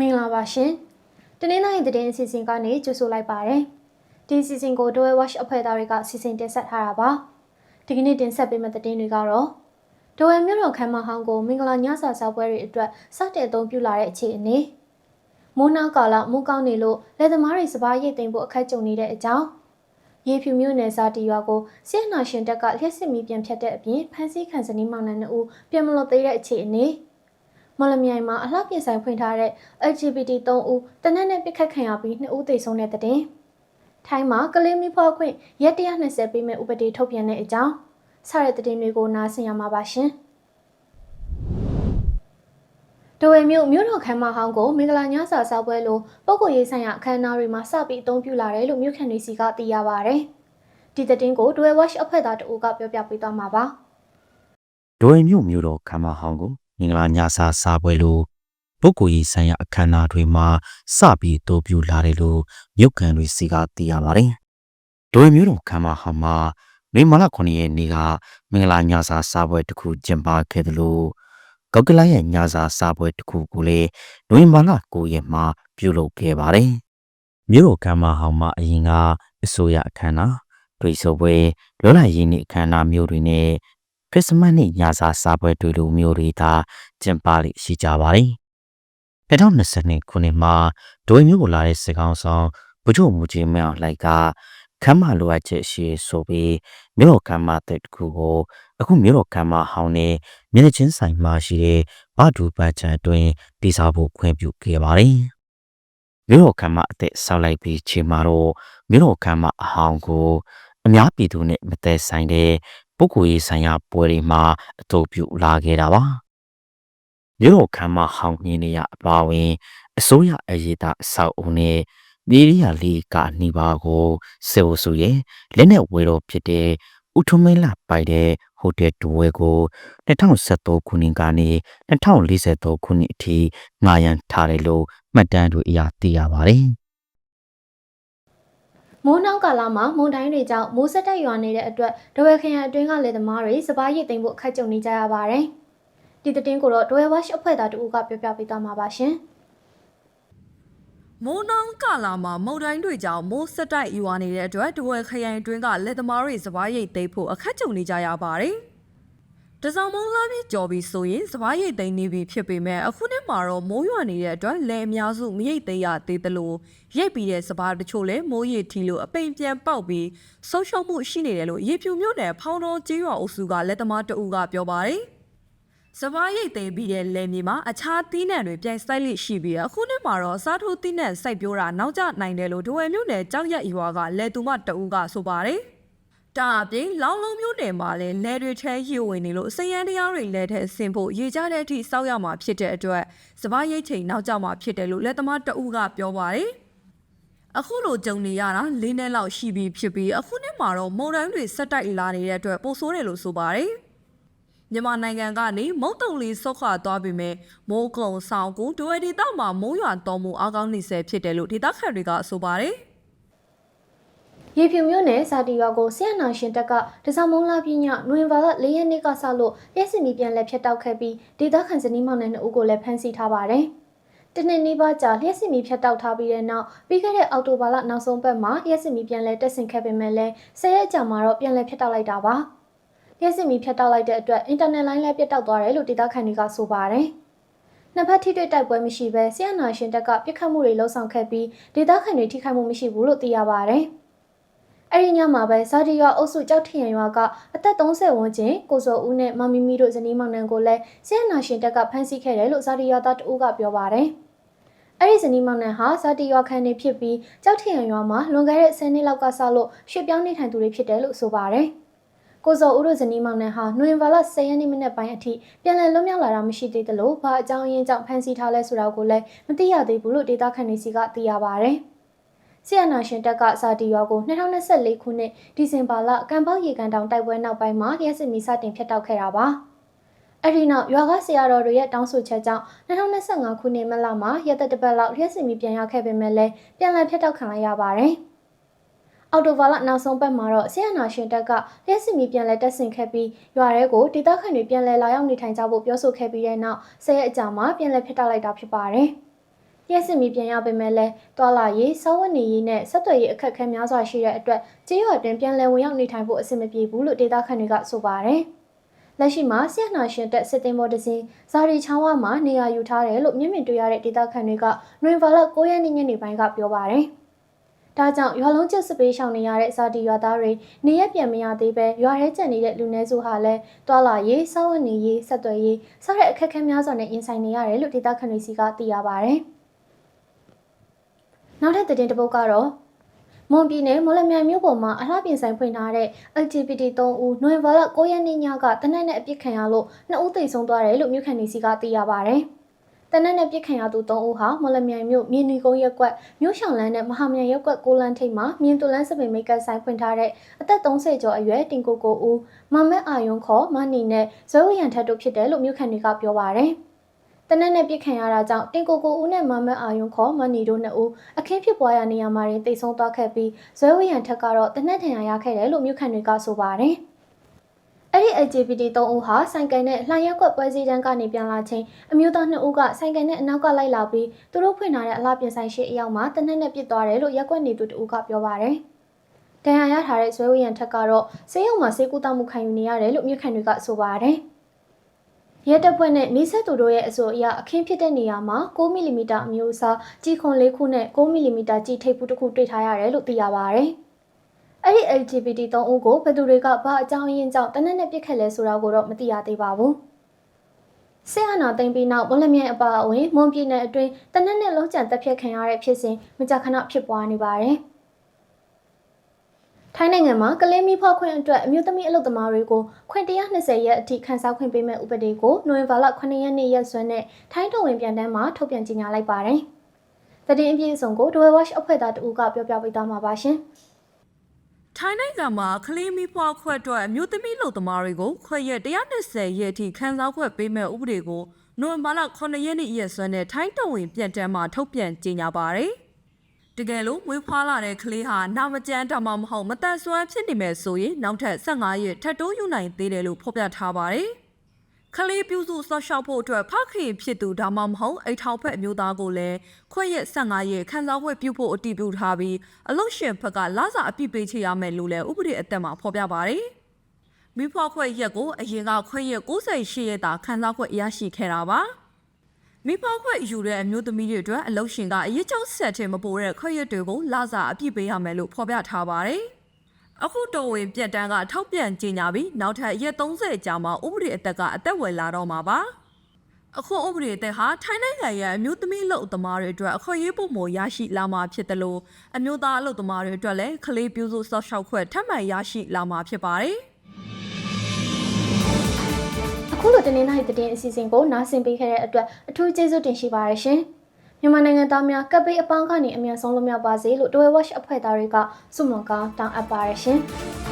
မင်္ဂလာပါရှင်။တနင်္လာရီသတင်းအစီအစဉ်ကနေကြိုဆိုလိုက်ပါရစေ။ဒီအစီအစဉ်ကို Doe Watch အဖွဲ့သားတွေကစီစဉ်တင်ဆက်ထားတာပါ။ဒီကနေ့တင်ဆက်ပေးမယ့်သတင်းတွေကတော့ Doe မြို့တော်ခမ်းမဟောင်းကိုမင်္ဂလာညစာစားပွဲတွေအတွက်စတင်အသုံးပြုလာတဲ့အခြေအနေ။မိုးနာကာလမိုးကောင်းနေလို့လက်သမားတွေစပားရိတ်သိမ်းဖို့အခက်ကြုံနေတဲ့အကြောင်းရေဖြူမြို့နယ်စာတီရွာကိုစစ်နာရှင်တပ်ကလျှက်စစ်မီပြန်ဖြတ်တဲ့အပြင်ဖမ်းဆီးခံစနီးမောင်နှံနှစ်ဦးပြန်မလို့သေးတဲ့အခြေအနေ။ မလမြိုင်မှာအလှပြင်ဆိုင်ဖွင့်ထားတဲ့ LGBT 3ဦးတနက်နဲ့ပြစ်ခတ်ခံရပြီး2ဦးသေဆုံးတဲ့တဲ့တင်။ထိုင်းမှာကလေးမိဖွားခွင့်ရက်120ပေးမဲ့ဥပဒေထုတ်ပြန်တဲ့အကြောင်းစတဲ့တဲ့တင်တွေကိုနားဆင်ရမှာပါရှင်။ဒဝေမြို့မြို့တော်ခမ်းမဟောင်းကိုမင်္ဂလာညစာဆောက်ပွဲလိုပုဂ္ဂိုလ်ရေးဆိုင်ရာအခမ်းအနားတွေမှာစပြီးအသုံးပြုလာတယ်လို့မြို့ခံတွေစီကသိရပါဗျ။ဒီတဲ့တင်ကိုဒဝေ watch အဖွဲ့သားတအူးကပြောပြပေးသွားမှာပါ။ဒိုင်မြို့မြို့တော်ခမ်းမဟောင်းကို မင်္ဂလာညစာစားပွဲလိုပုဂ္ဂိုလ်ရေးဆိုင်ရာအခမ်းအနားတွေမှာစပြီးအတိုးပြုလာတယ်လို့မြို့ကန်တွေစီကသိရပါတယ်။ဒိုင်မြို့တော်ခမ်းမဟောင်းမှာမေမလာ9ရက်နေ့ကမင်္ဂလာညစာစားပွဲတစ်ခုကျင်းပခဲ့တယ်လို့ကောက်ကလာရဲ့ညစာစားပွဲတစ်ခုကိုလည်းနိုဝင်ဘာလ9ရက်မှာပြုလုပ်ခဲ့ပါတယ်။မြို့တော်ခမ်းမဟောင်းမှာအရင်ကအစိုးရအခမ်းအနားတွေ့ဆုံပွဲလွတ်လပ်ရေးနေ့အခမ်းအနားမျိုးတွေနဲ့ ခရစ်စမတ်နေ့ညစာစားပွဲတွေလိုမျိုးတွေသာကျင်းပလိရှိကြပါတယ်။2022ခုနှစ်မှာဒိုင်မျိုးကိုလာတဲ့စကောင်းဆောင်ဗိုလ်ချုပ်မူကြီးမင်းအောင်လှိုက်ကခမ်းမလိုအပ်ချက်ရှိဆိုပြီးမြို့တော်ခမ်းမတဲ့တခုကိုအခုမြို့တော်ခမ်းမဟောင်းနဲ့မျက်နှာချင်းဆိုင်မှာရှိတဲ့ဗဒူပန်ချံအတွင်းတည်ဆောက်ဖို့ခွင့်ပြုခဲ့ပါတယ်။မြို့တော်ခမ်းမအသက်ဆောက်လိုက်ပြီးချိန်မှာတော့မြို့တော်ခမ်းမအဟောင်းကိုအများပြည်သူနဲ့မသက်ဆိုင်တဲ့ ပုဂ္ဂိုလ်ရေးဆိုင်ရာပွဲတွေမှာအသုံးပြုလာခဲ့တာပါမြို့တော်ခမ်းမဟောင်းမြင်နေရအပါဝင် အစိုးရအရေးသားအဆောက်အုံနဲ့မြေရီယာလေးကနှီးပါကိုစေဝစုရဲ့လက်နဲ့ဝေတော်ဖြစ်တဲ့ဥထုမင်းလာပိုက်တဲ့ဟိုတယ်တူဝဲကို2013ခုနှစ်ကနေ2043ခုနှစ်အထိငှားရမ်းထားတယ်လို့မှတ်တမ်းတွေအရသိရပါတယ်။ မိုးနှောင်းကာလမှာမုန်တိုင်းတွေကြောင့်မိုးဆက်တက်ရွာနေတဲ့အတွက်ဒဝဲခရိုင်အတွင်းကလယ်သမားတွေစပားရိတ်သိမ်းဖို့အခက်ကြုံနေကြရပါတယ်။ဒီသတင်းကိုတော့ဒဝဲဝက်အဖွဲ့သားတူကပြောပြပေးသွားမှာပါရှင်မိုးနှောင်းကာလာမှာမုန်တိုင်းတွေကြောင့်မိုးဆက်တိုက်ရွာနေတဲ့အတွက်တဝယ်ခရိုင်အတွင်းကလက်သမားတွေစပားရိတ်သိမ်းဖို့အခက်ကြုံနေကြရပါတယ်။ တစောင်းမုံလာပြီးကြော်ပြီးဆိုရင်စပားရိတ်သိမ်းနေပြီဖြစ်ပေမဲ့အခုနှစ်မှာတော့မိုးရွာနေတဲ့အတွက်လယ်အများစုမရိတ်သိမ်းရသေးသလိုရိတ်ပြီးတဲ့စပားတချို့လည်းမိုးရိတ်ထီလို့အပိန်ပြန်ပေါက်ပြီးဆုံးရှုံးမှုရှိနေတယ်လို့ရေပြူမြို့နယ်ဖောင်းတော်ကြီးရွာအုပ်စုကလက်သမားတအူးကပြောပါတယ်။စပားရိတ်သိမ်းပြီးတဲ့လယ်မြေမှာအခြားသီးနှံတွေပြိုင်ဆိုင်လိရှိပြီးအခုနှစ်မှာတော့စားထိုးသီးနှံစိုက်ပျိုးတာနောက်ကျနိုင်တယ်လို့ဒဝယ်မြို့နယ်ကြောက်ရက်ရွာကလယ်သူမတအူးကဆိုပါတယ်။ တာအပြင်လောင်းလုံးမြို့နယ်မှာလည်းလယ်တွေထဲရေဝင်နေလို့စရန်တရားတွေလယ်ထဲဆင်ဖို့ရေကြတဲ့အထိစောက်ရမှာဖြစ်တဲ့အတွက်စပားရိတ်ချိန်နောက်ကျမှာဖြစ်တယ်လို့လက်သမားတအူးကပြောပါတယ်။အခုလိုကြုံနေရတာ၄နှစ်လောက်ရှိပြီဖြစ်ပြီးအခုနှစ်မှာတော့မုန်တိုင်းတွေဆက်တိုက်လာနေတဲ့အတွက်ပိုဆိုးတယ်လို့ဆိုပါတယ်။မြန်မာနိုင်ငံကနေမုတ်တုံလီဆုတ်ခွာသွားပြီမဲ့မိုးကုံဆောင်ကူဒွေဒေသမှာမိုးရွာတော်မူအားကောင်းနေဆဲဖြစ်တယ်လို့ဒေသခံတွေကဆိုပါတယ်။။ ရေဖြူမြို့နယ်စာတီရွာကိုဆီယနာရှင်တပ်ကတစောင်းမုံလာပြညနိုဝင်ဘာလ၄ရက်နေ့ကစလို့ရက်စီမီပြန်လက်ဖြတ်တောက်ခဲ့ပြီးဒေသခံဇနီးမောင်နှံနှစ်ဦးကိုလည်းဖမ်းဆီးထားပါတယ်။တနှစ်နီးပါးကြာလျှက်စီမီဖြတ်တောက်ထားပြီးတဲ့နောက်ပြီးခဲ့တဲ့အောက်တိုဘာလနောက်ဆုံးပတ်မှာရက်စီမီပြန်လဲတက်ဆင်ခဲ့ပေမဲ့လည်းဆယ်ရက်ကြာမှာတော့ပြန်လဲဖြတ်တောက်လိုက်တာပါ။ရက်စီမီဖြတ်တောက်လိုက်တဲ့အတွက်အင်တာနက်လိုင်းလည်းပြတ်တောက်သွားတယ်လို့ဒေသခံတွေကဆိုပါတယ်။နှစ်ဖက်ထိတွေ့တိုက်ပွဲမရှိဘဲဆီယနာရှင်တပ်ကပြစ်ခတ်မှုတွေလှုံ့ဆော်ခဲ့ပြီးဒေသခံတွေထိခိုက်မှုမရှိဘူးလို့သိရပါတယ်။ အဲ့ဒီညမှာပဲဇာဒီရွာအုပ်စုကြောက်ထရံရွာကအသက်30ဝန်းကျင်ကိုစောဦးနဲ့မမီမီတို့ဇနီးမောင်နှံကိုလည်းဆီယနာရှင်တပ်ကဖမ်းဆီးခဲ့တယ်လို့ဇာဒီရွာသားတဦးကပြောပါတယ်။အဲ့ဒီဇနီးမောင်နှံဟာဇာတီရွာခန်နေဖြစ်ပြီးကြောက်ထရံရွာမှာလွန်ခဲ့တဲ့10နှစ်လောက်ကစလို့ရွှေ့ပြောင်းနေထိုင်သူတွေဖြစ်တယ်လို့ဆိုပါတယ်။ကိုစောဦးတို့ဇနီးမောင်နှံဟာနိုဝင်ဘာလ10ရက်နေ့မနေ့ပိုင်းအထိပြန်လည်လွတ်မြောက်လာတာမရှိသေးသလိုဘာအကြောင်းရင်းကြောင့်ဖမ်းဆီးထားလဲဆိုတာကိုလည်းမသိရသေးဘူးလို့ဒေသခံတွေစီကသိရပါတယ်။ ဆီယနာရှင်တပ်ကစာတီရွာကို2024ခုနှစ်ဒီဇင်ဘာလကံပေါက်ရေကန်တောင်တိုက်ပွဲနောက်ပိုင်းမှာရက်စစ်မီစတင်ဖျက်တောက်ခဲ့တာပါ။အဲ့ဒီနောက်ရွာကဆရာတော်တွေရဲ့တောင်းဆိုချက်ကြောင့်2025ခုနှစ်မလမှာရက်သက်တစ်ပတ်လောက်ရက်စစ်မီပြန်ရခဲ့ပေမဲ့လည်းပြန်လည်ဖျက်တောက်ခံလိုက်ရပါတယ်။အော်တိုဗာလနောက်ဆုံးပတ်မှာတော့ဆီယနာရှင်တပ်ကရက်စစ်မီပြန်လဲတက်ဆင်ခဲ့ပြီးရွာရဲကိုဒေသခံတွေပြန်လဲလာရောက်နေထိုင်ကြဖို့ပြောဆိုခဲ့ပြီးတဲ့နောက်ဆယ်ရက်အကြာမှာပြန်လဲဖျက်တောက်လိုက်တာဖြစ်ပါတယ်။ လျှက်စစ်မီပြန်ရပေမဲ့လည်းတွာလာရေးစောဝတ်နေရေးနဲ့ဆက်သွယ်ရေးအခက်အခဲများစွာရှိတဲ့အတွက်ကြေးရွာတွင်ပြန်လည်ဝင်ရောက်နေထိုင်ဖို့အဆင်မပြေဘူးလို့ဒေသခံတွေကဆိုပါတယ်။လက်ရှိမှာဆီယနာရှင်တက်စစ်တင်မော်တစင်းဇာရီချောင်းဝမှာနေရာယူထားတယ်လို့မျက်မြင်တွေ့ရတဲ့ဒေသခံတွေကနွေဘာလ9ရက်နေ့ညနေပိုင်းကပြောပါတယ်။ဒါကြောင့်ရွာလုံးကျစပေးရှောင်နေရတဲ့ဇာတီရွာသားတွေနေရက်ပြန်မရသေးပဲရွာထဲကျန်နေတဲ့လူနည်းစုဟာလည်းတွာလာရေးစောဝတ်နေရေးဆက်သွယ်ရေးစတဲ့အခက်အခဲများစွာနဲ့ရင်ဆိုင်နေရတယ်လို့ဒေသခံတွေစီကသိရပါတယ်။ နောက်ထပ်သတင်းတစ်ပုဒ်ကတော့မွန်ပြည်နယ်မော်လမြိုင်မြို့ပေါ်မှာအလှပြင်ဆိုင်ဖွင့်ထားတဲ့ LGBT 3ဦးနိုဝင်ဘာလ9ရက်နေ့ညကတနက်နဲ့အပြစ်ခံရလို့နှစ်ဦးသေဆုံးသွားတယ်လို့မြို့ခံတွေစီကသိရပါတယ်။တနက်နဲ့ပြစ်ခံရသူ3ဦးဟာမော်လမြိုင်မြို့မြေနီကုန်းရက်ကွက်မြို့ရှောင်းလန်းနဲ့မဟာမြိုင်ရက်ကွက်ကိုလန်းထိပ်မှာမြင်းတူလန်းစပင်မိတ်ကတ်ဆိုင်ဖွင့်ထားတဲ့အသက်30ကျော်အရွယ်တင်ကိုကိုဦးမမက်အာယွန်ခေါ်မနီနဲ့ဇွဲဝရန်ထက်တို့ဖြစ်တယ်လို့မြို့ခံတွေကပြောပါတယ်။ တနက်နဲ့ပြစ်ခံရတာကြောင့်တင်ကိုကိုဦးနဲ့မမက်အာယွန်ခေါ်မနီတို့နှစ်ဦးအခင်းဖြစ်ပွားရာနေရာမှာတင်တိတ်ဆုံးသွားခဲ့ပြီးဇွဲဝရန်ထက်ကတော့တနက်ထန်ရရခဲ့တယ်လို့မြို့ခံတွေကဆိုပါတယ်။အဲ့ဒီ LGBT 3ဦးဟာဆိုင်ကန်နဲ့လှန်ရက်ကွက်ပွဲစည်းတန်းကနေပြန်လာချိန်အမျိုးသား2ဦးကဆိုင်ကန်နဲ့အနောက်ကလိုက်လာပြီးသူတို့ဖွင့်ထားတဲ့အလားပြင်ဆိုင်ရှိအရောက်မှာတနက်နဲ့ပြစ်သွားတယ်လို့ရက်ကွက်နေသူတဦးကပြောပါတယ်။ဒဏ်ရာရထားတဲ့ဇွဲဝရန်ထက်ကတော့ဆေးရုံမှာဆေးကုသမှုခံယူနေရတယ်လို့မြို့ခံတွေကဆိုပါတယ်။ ရဲတပ်ဖွဲ့နဲ့နေဆက်သူတို့ရဲ့အဆိုအရအခင်းဖြစ်တဲ့နေရာမှာ6မီလီမီတာအမျိုးအစားကြီးခွန်လေးခုနဲ့6မီလီမီတာကြီးထိပ်ဖူးတစ်ခုတွေ့ထားရတယ်လို့သိရပါတယ်။အဲ့ဒီ LGBT 3ဦးကိုဘယ်သူတွေကဘာအကြောင်းရင်းကြောင့်တနက်နဲ့ပြစ်ခတ်လဲဆိုတာကိုတော့မသိရသေးပါဘူး။ဆေးအနာသိမ့်ပြီးနောက်ဗလမြိုင်အပါအဝင်မွန်ပြည်နယ်အတွင်းတနက်နဲ့လုံးကျန်တပ်ဖြတ်ခံရတဲ့ဖြစ်စဉ်မကြာခဏဖြစ်ပွားနေပါတယ်။ ထိုင်းနိုင်ငံမှာကလေးမီးဖွားခွင့်အတွက်အမျိုးသမီးအလုပ်သမားတွေကိုခွင့်120ရက်အထိခန်းစားခွင့်ပေးမဲ့ဥပဒေကိုနိုဝင်ဘာလ9ရက်နေ့ရက်စွဲနဲ့ထိုင်းတော်ဝင်ပြန်တမ်းမှာထုတ်ပြန်ကြေညာလိုက်ပါတယ်။သတင်းအပြည့်အစုံကို Dwell Watch အဖွဲ့သားတဦးကပြောပြပေးသွားမှာပါရှင်။ထိုင်းနိုင်ငံမှာကလေးမီဖွားခွက်အတွက်အမျိုးသမီးလူသမားတွေကိုခွက်ရက်120ရက်အထိခန်းစားခွက်ပေးမဲ့ဥပဒေကိုနိုဝင်ဘာလ9ရက်နေ့ရက်စွဲနဲ့ထိုင်းတော်ဝင်ပြန်တမ်းမှာထုတ်ပြန်ကြေညာပါတယ်။ တကယ်လို့မွေးဖွားလာတဲ့ကလေးဟာနာမကျန်းဒါမှမဟုတ်မတန်ဆွမ်းဖြစ်နေမယ်ဆိုရင်နောက်ထပ်15ရက်ထပ်တိုးယူနိုင်သေးတယ်လို့ဖော်ပြထားပါတယ်။ကလေးပြုစုဆော့ရှောက်ဖို့အတွက်ဖခင်ဖြစ်သူဒါမှမဟုတ်အိထောက်ဖက်အမျိုးသားကိုလည်းခွင့်ရက်15ရက်ခန်းစားခွင့်ပြုဖို့အတည်ပြုထားပြီးအလုတ်ရှင်ဘက်ကလစာအပြည့်ပေးချရမယ်လို့လည်းဥပဒေအသက်မှာဖော်ပြပါတယ်။မိဖွားခွင့်ရက်ကိုအရင်ကခွင့်ရက်68ရက်တာခန်းစားခွင့်ရရှိခဲ့တာပါ။ မိဖောက်ခွက်ယူတဲ့အမျိုးသမီးတွေအတွက်အလုရှင်ကအရေးကြောင်းဆက်တဲ့မပိုတဲ့ခွက်ရက်တွေကိုလစာအပြည့်ပေးရမယ်လို့ဖော်ပြထားပါတယ်။အခုတော်ဝင်ပြက်တန်းကထောက်ပြန်ကြေညာပြီးနောက်ထပ်ရက်30ကြာမှဥပဒေအသက်ကအသက်ဝယ်လာတော့မှာပါ။အခုဥပဒေအသက်ဟာထိုင်းနိုင်ငံရဲ့အမျိုးသမီးလုပ်သမားတွေအတွက်အခွင့်အရေးပုံမရရှိလာမှာဖြစ်တယ်လို့အမျိုးသားအလုပ်သမားတွေအတွက်လည်းကလေးပြုစုဆော့ရှောက်ခွက်ထပ်မံရရှိလာမှာဖြစ်ပါတယ်။ အခုလိုတင်းနေနိုင်တဲ့တင်အစီအစဉ်ကိုနားဆင်ပေးခဲ့တဲ့အတွက်အထူးကျေးဇူးတင်ရှိပါတယ်ရှင်။မြန်မာနိုင်ငံသားများကပ်ပေးအပေါင်းကနေအမြန်ဆုံးလွတ်မြောက်ပါစေလို့ Dwell Watch အဖွဲ့သားတွေကဆုမွန်ကောင်းတောင်းအပ်ပါတယ်ရှင်။